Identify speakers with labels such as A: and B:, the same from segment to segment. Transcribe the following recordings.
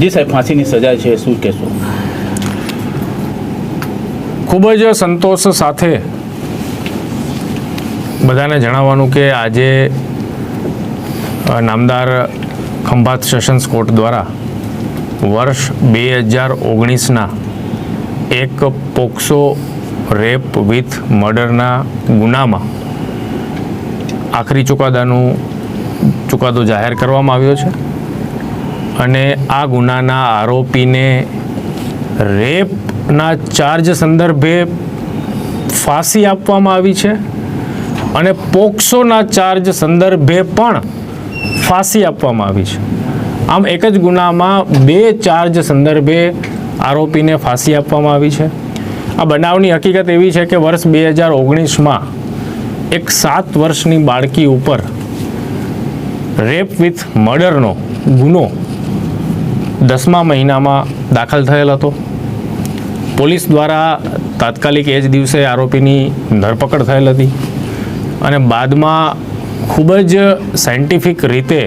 A: જી સાહેબ ફાંસીની સજા છે, શું કહેશો?
B: ખૂબ જ સંતોષ સાથે બધાને જણાવવાનું કે આજે નામદાર ખંભાત સેશન્સ કોર્ટ દ્વારા વર્ષ બે હજાર ઓગણીસના એક પોક્સો રેપ વિથ મર્ડરના ગુનામાં આખરી ચુકાદાનું, ચુકાદો જાહેર કરવામાં આવ્યો છે. અને આ ગુનાના આરોપીને રેપના ચાર્જ સંદર્ભે ફાંસી આપવામાં આવી છે અને પોક્સોના ચાર્જ સંદર્ભે પણ ફાંસી આપવામાં આવી છે. આમ એક જ ગુનામાં બે ચાર્જ સંદર્ભે આરોપીને ફાંસી આપવામાં આવી છે. આ બનાવની હકીકત એવી છે કે વર્ષ બે હજાર ઓગણીસમાં એક સાત વર્ષની બાળકી ઉપર રેપ વિથ મર્ડરનો ગુનો દસમા મહિનામાં દાખલ થયેલ હતો. પોલીસ દ્વારા તાત્કાલિક એ જ દિવસે આરોપીની ધરપકડ થયેલ હતી અને બાદમાં ખૂબ જ સાયન્ટિફિક રીતે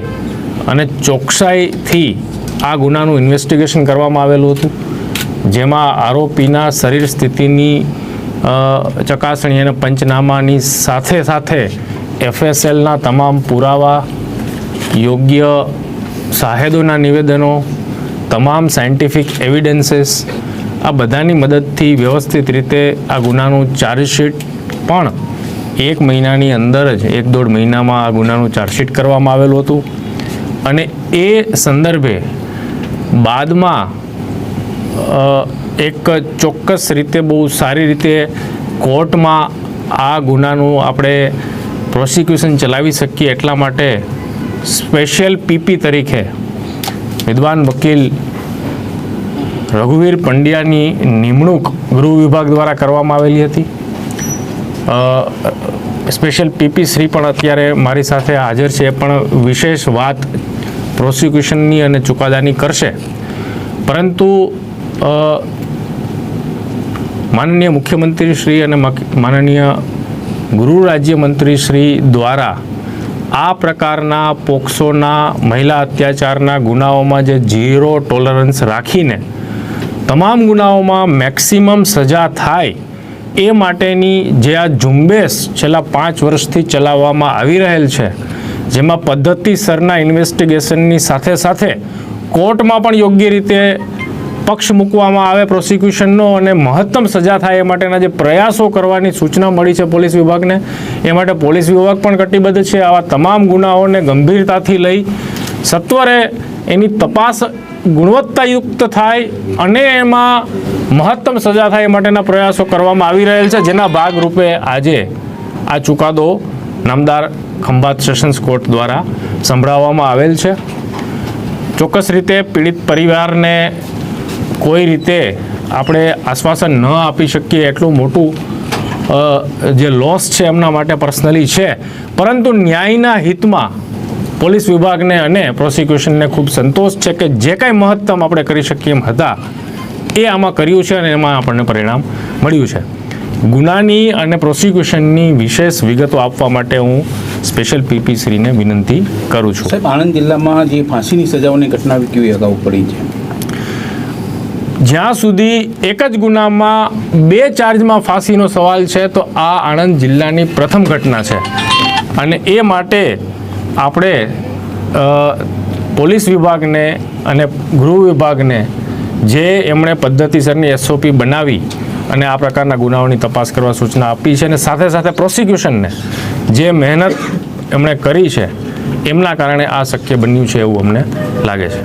B: અને ચોકસાઈથી આ ગુનાનું ઇન્વેસ્ટિગેશન કરવામાં આવેલું હતું. જેમાં આરોપીના શરીર સ્થિતિની ચકાસણી અને પંચનામાની સાથે સાથે એફએસએલના તમામ પુરાવા, યોગ્ય સાહેદોના નિવેદનો તમામ સાયન્ટિફિક એવિડન્સીસ આ બધાની મદદથી વ્યવસ્થિત રીતે આ ગુનાનું ચાર્જશીટ પણ એક મહિનાની અંદર જ એક દોઢ મહિનામાં આ ગુનાનું ચાર્જશીટ કરવામાં આવેલું હતું. અને એ સંદર્ભે બાદમાં એક ચોક્કસ રીતે બહુ સારી રીતે કોર્ટમાં આ ગુનાનું આપણે પ્રોસિક્યુશન ચલાવી શકીએ એટલા માટે સ્પેશિયલ પીપી તરીકે વિદ્વાન વકીલ રઘુવીર પંડ્યાની નિમણૂક ગૃહ વિભાગ દ્વારા કરવામાં આવેલી હતી. સ્પેશિયલ પીપી શ્રી પણ અત્યારે મારી સાથે હાજર છે. પણ વિશેષ વાત પ્રોસિક્યુશનની અને ચુકાદાની કરશે. પરંતુ માનનીય મુખ્યમંત્રી શ્રી અને માનનીય ગૃહ રાજ્યમંત્રી શ્રી દ્વારા આ પ્રકારના પોક્સોના મહિલા અત્યાચારના ગુનાઓમાં જે ઝીરો ટોલરન્સ રાખીને તમામ ગુનાઓમાં મેક્સિમમ સજા થાય એ માટેની જે આ ઝુંબેશ છેલ્લા પાંચ વર્ષથી ચલાવવામાં આવી રહેલ છે, જેમાં પદ્ધતિસરના ઇન્વેસ્ટિગેશનની સાથે સાથે કોર્ટમાં પણ યોગ્ય રીતે પક્ષ મૂકવામાં આવે પ્રોસિક્યુશનનો અને મહત્તમ સજા થાય એ માટેના જે પ્રયાસો કરવાની સૂચના મળી છે પોલીસ વિભાગને, એ માટે પોલીસ વિભાગ પણ કટિબદ્ધ છે. આવા તમામ ગુનાઓને ગંભીરતાથી લઈ સત્વરે એની તપાસ ગુણવત્તાયુક્ત થાય અને એમાં મહત્તમ સજા થાય એ માટેના પ્રયાસો કરવામાં આવી રહેલ છે. જેના ભાગરૂપે આજે આ ચુકાદો નામદાર ખંભાત સેશન્સ કોર્ટ દ્વારા સંભળાવવામાં આવેલ છે. ચોક્કસ રીતે પીડિત પરિવારને કોઈ રીતે આપણે આશ્વાસન ન આપી શકીએ એટલું મોટું જે લોસ છે એમના માટે પર્સનલી છે. પરંતુ ન્યાયના હિતમાં પોલીસ વિભાગને અને પ્રોસિક્યુશનને ખૂબ સંતોષ છે કે જે કાંઈ મહત્તમ આપણે કરી શકીએ એમ હતા, એ આમાં કર્યું છે અને એમાં આપણને પરિણામ મળ્યું છે. ગુનાની અને પ્રોસિક્યુશનની વિશેષ વિગતો આપવા માટે હું સ્પેશિયલ પીપી શ્રીને વિનંતી કરું છું.
A: સાહેબ, આણંદ જિલ્લામાં જે ફાંસીની સજાઓની ઘટના કેવી અગાઉ પડી છે
B: જ્યાં સુધી એક જ ગુનામાં બે ચાર્જમાં ફાંસીનો સવાલ છે, તો આ આણંદ જિલ્લાની પ્રથમ ઘટના છે. અને એ માટે આપણે પોલીસ વિભાગને અને ગૃહ વિભાગને જે એમણે પદ્ધતિસરની એસઓપી બનાવી અને આ પ્રકારના ગુનાઓની તપાસ કરવા સૂચના આપી છે અને સાથે સાથે પ્રોસિક્યુશનને જે મહેનત એમણે કરી છે, એમના કારણે આ શક્ય બન્યું છે એવું અમને લાગે છે.